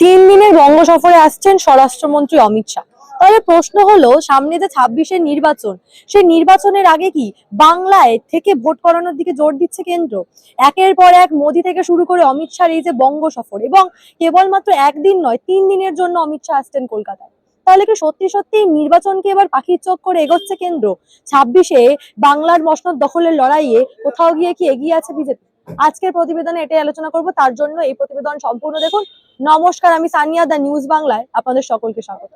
তিন দিনের বঙ্গ সফরে আসছেন স্বরাষ্ট্রমন্ত্রী অমিত শাহ। তাহলে প্রশ্ন হলো, সামনে যে ছাব্বিশের নির্বাচন, সেই নির্বাচনের আগে কি বাংলায় থেকে ভোট করানোর দিকে জোর দিচ্ছে কেন্দ্র? একের পর এক মোদি থেকে শুরু করে অমিত শাহর এই যে বঙ্গ সফর এবং কেবলমাত্র একদিন নয়, তিন দিনের জন্য অমিত শাহ আসছেন কলকাতায়। তাহলে কি সত্যি সত্যি নির্বাচনকে এবার পাখির চোখ করে এগোচ্ছে কেন্দ্র? ছাব্বিশে বাংলার মসনদ দখলের লড়াইয়ে কোথাও গিয়ে কি এগিয়ে আছে বিজেপি? আজকের প্রতিবেদনে এটাই আলোচনা করব, তার জন্য এই প্রতিবেদন সম্পূর্ণ দেখুন। নমস্কার, আমি সানিয়া দা নিউজ বাংলায় আপনাদের সকলকে স্বাগত।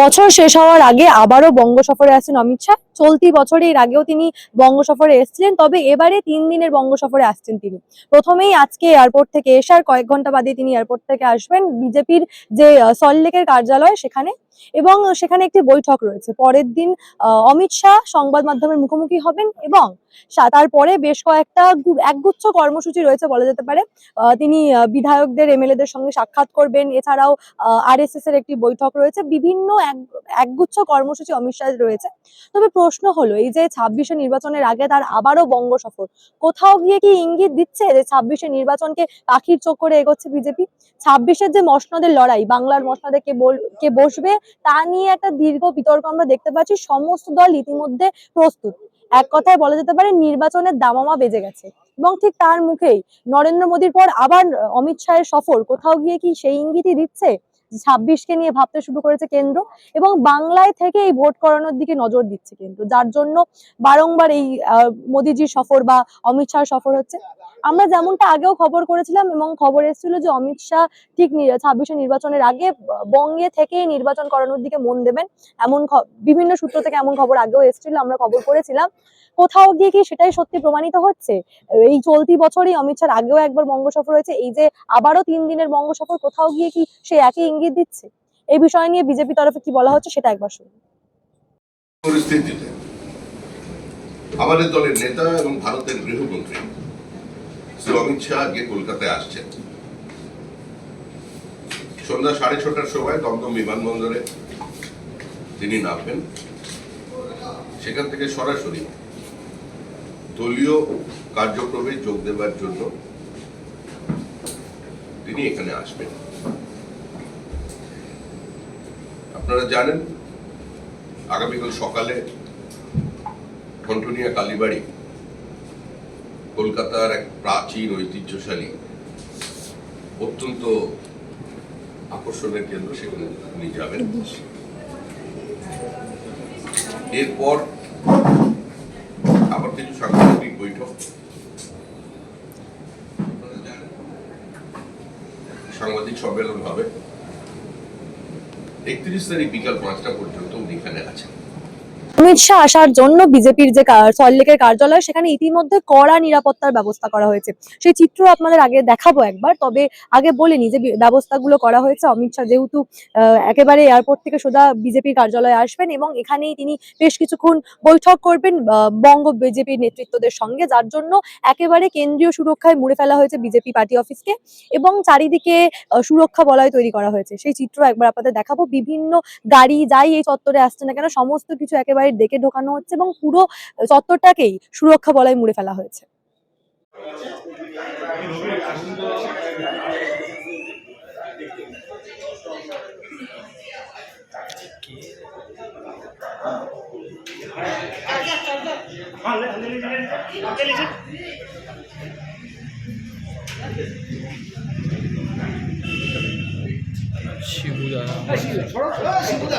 বছর শেষ হওয়ার আগে আবারও বঙ্গ সফরে আছেন অমিত শাহ। চলতি বছরে এর আগেও তিনি বঙ্গ সফরে এসেছিলেন, তবে এবারে তিন দিনের বঙ্গ সফরে আসছেন তিনি। প্রথমেই আজকে এয়ারপোর্ট থেকে এসার কয়েক ঘণ্টা বাদে তিনি এয়ারপোর্ট থেকে আসবেন। বিজেপির যে সল্টলেকের কার্যালয় সেখানে। এবং সেখানে একটি বৈঠক রয়েছে। পরের দিন অমিত শাহ সংবাদ মাধ্যমের মুখোমুখি হবেন এবং তারপরে বেশ কয়েকটা একগুচ্ছ কর্মসূচি রয়েছে বলা যেতে পারে। তিনি বিধায়কদের, এমএলএদের সঙ্গে সাক্ষাৎ করবেন। এছাড়াও আরএসএস এর একটি বৈঠক রয়েছে। বিভিন্ন এক- একগুচ্ছ কর্মসূচি অমিত শাহ রয়েছে। তবে প্রশ্ন হলো, এই যে ছাব্বিশে নির্বাচনের আগে তার আবারও বঙ্গ সফর, কোথাও গিয়ে কি ইঙ্গিত দিচ্ছে যে ছাব্বিশে নির্বাচনকে পাখির চোখ করে এগোচ্ছে বিজেপি? ছাব্বিশের যে মসনদের লড়াই, বাংলার মসনদে কে কে বসবে, তা নিয়ে একটা দীর্ঘ বিতর্ক আমরা দেখতে পাচ্ছি, সমস্ত দল ইতিমধ্যে প্রস্তুত। এক কথায় বলা যেতে পারে, নির্বাচনের দামামা বেজে গেছে। এবং ঠিক তার মুখেই নরেন্দ্র মোদীর পর আবার অমিত শাহের সফর, কোথাও গিয়ে কি সেই ইঙ্গিতই দিচ্ছে? ছাব্বিশকে নিয়ে ভাবতে শুরু করেছে কেন্দ্র এবং বাংলায় থেকে এই ভোট করানোর দিকে নজর দিচ্ছে কেন্দ্র, যার জন্য বারংবার এই মোদিজির সফর বা অমিত শাহ সফর হচ্ছে। আমরা যেমনটা আগেও খবর করেছিলাম এবং খবর এসেছিল যে অমিত শাহ ঠিক ছাব্বিশে নির্বাচনের আগে বঙ্গে থেকেই নির্বাচন করানোর দিকে মন দেবেন, এমন বিভিন্ন সূত্র থেকে এমন খবর আগেও এসেছিল, আমরা খবর করেছিলাম। কোথাও গিয়ে কি সেটাই সত্যি প্রমাণিত হচ্ছে? এই চলতি বছরই অমিত শাহ আগেও একবার বঙ্গ সফর হয়েছে, এই যে আবারও তিন দিনের বঙ্গ সফর, কোথাও গিয়ে কি সে একই ইঙ্গিত দিচ্ছে? এই বিষয় নিয়ে বিজেপি তরফে কি বলা হচ্ছে সেটা একবার শুনুন। পরিস্থিতিতে আমাদের দলের নেতা এবং ভারতের গৃহমন্ত্রী শ্রী অমিত শাহ আজকে কলকাতায় আসছেন। সন্ধ্যা সাড়ে ছটার সময় দমদম বিমানবন্দরে তিনি নামবেন। সেখান থেকে সরাসরি দলীয় কার্যক্রমে যোগ দেবার জন্য তিনি এখানে আসবেন। আপনারা জানেন, আগামীকাল সকালে কন্টুনিয়া কালীবাড়ি কলকাতার এক প্রাচীন ঐতিহ্যশালী, অত্যন্ত আকর্ষণের কেন্দ্র সেখানে উনি যাবেন। এরপর আবার কিছু সাংস্কৃতিক বৈঠক। সাংবাদিক সম্মেলন হবে। একত্রিশ তারিখ বিকাল পাঁচটা পর্যন্ত উনি এখানে আছেন। অমিত শাহ আসার জন্য বিজেপির যে সল্টলেকের কার্যালয়, সেখানে ইতিমধ্যে কড়া নিরাপত্তার ব্যবস্থা করা হয়েছে। সেই চিত্র আপনাদের আগে দেখাবো একবার, তবে আগে বলিনি যে ব্যবস্থাগুলো করা হয়েছে। অমিত শাহ যেহেতু একেবারে এয়ারপোর্ট থেকে সোজা বিজেপির কার্যালয়ে আসবেন এবং এখানেই তিনি বেশ কিছুক্ষণ বৈঠক করবেন বঙ্গ বিজেপির নেতৃত্বদের সঙ্গে, যার জন্য একেবারে কেন্দ্রীয় সুরক্ষায় মুড়ে ফেলা হয়েছে বিজেপি পার্টি অফিসকে এবং চারিদিকে সুরক্ষা বলয় তৈরি করা হয়েছে। সেই চিত্র একবার আপনাদের দেখাবো। বিভিন্ন গাড়ি যাই এই চত্বরে আসছে না কেন, সমস্ত কিছু একেবারে ডেকে ঢোকানো হচ্ছে এবং পুরো চত্বরটাকেই সুরক্ষা বলয় মুড়ে ফেলা হয়েছে। শিবুদা শিবুদা।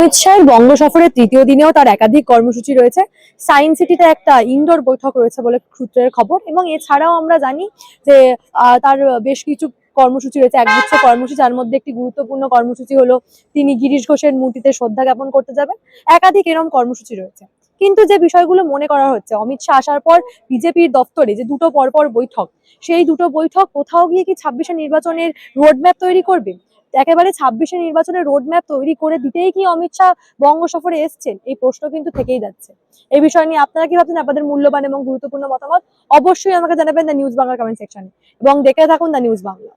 অমিত বঙ্গ সফরের তৃতীয় দিনেও তার একাধিক কর্মসূচি রয়েছে। সায়েন্স সিটিতে একটা ইনডোর বৈঠক রয়েছে বলে সূত্রের খবর এবং এছাড়াও আমরা জানি যে তার বেশ কিছু কর্মসূচি রয়েছে, একগুচ্ছ কর্মসূচি, যার মধ্যে একটি গুরুত্বপূর্ণ কর্মসূচি হলো, তিনি গিরিশ ঘোষের মূর্তিতে শ্রদ্ধা জ্ঞাপন করতে যাবেন। একাধিক এরম কর্মসূচি রয়েছে। কিন্তু যে বিষয়গুলো মনে করা হচ্ছে, অমিত শাহ আসার পর বিজেপির দপ্তরে যে দুটো পরপর বৈঠক, সেই দুটো বৈঠক কোথাও গিয়ে কি ছাব্বিশে নির্বাচনের রোডম্যাপ তৈরি করবে? একেবারে ছাব্বিশে নির্বাচনের রোডম্যাপ তৈরি করে দিতেই কি অমিত শাহ বঙ্গ সফরে এসছেন? এই প্রশ্ন কিন্তু থেকেই যাচ্ছে। এই বিষয় নিয়ে আপনারা কি ভাবছেন? আপনাদের মূল্যবান এবং গুরুত্বপূর্ণ মতামত অবশ্যই আমাকে জানাবেন দ্য নিউজ বাংলা কমেন্ট সেকশনে এবং দেখে থাকুন দ্য নিউজ বাংলা।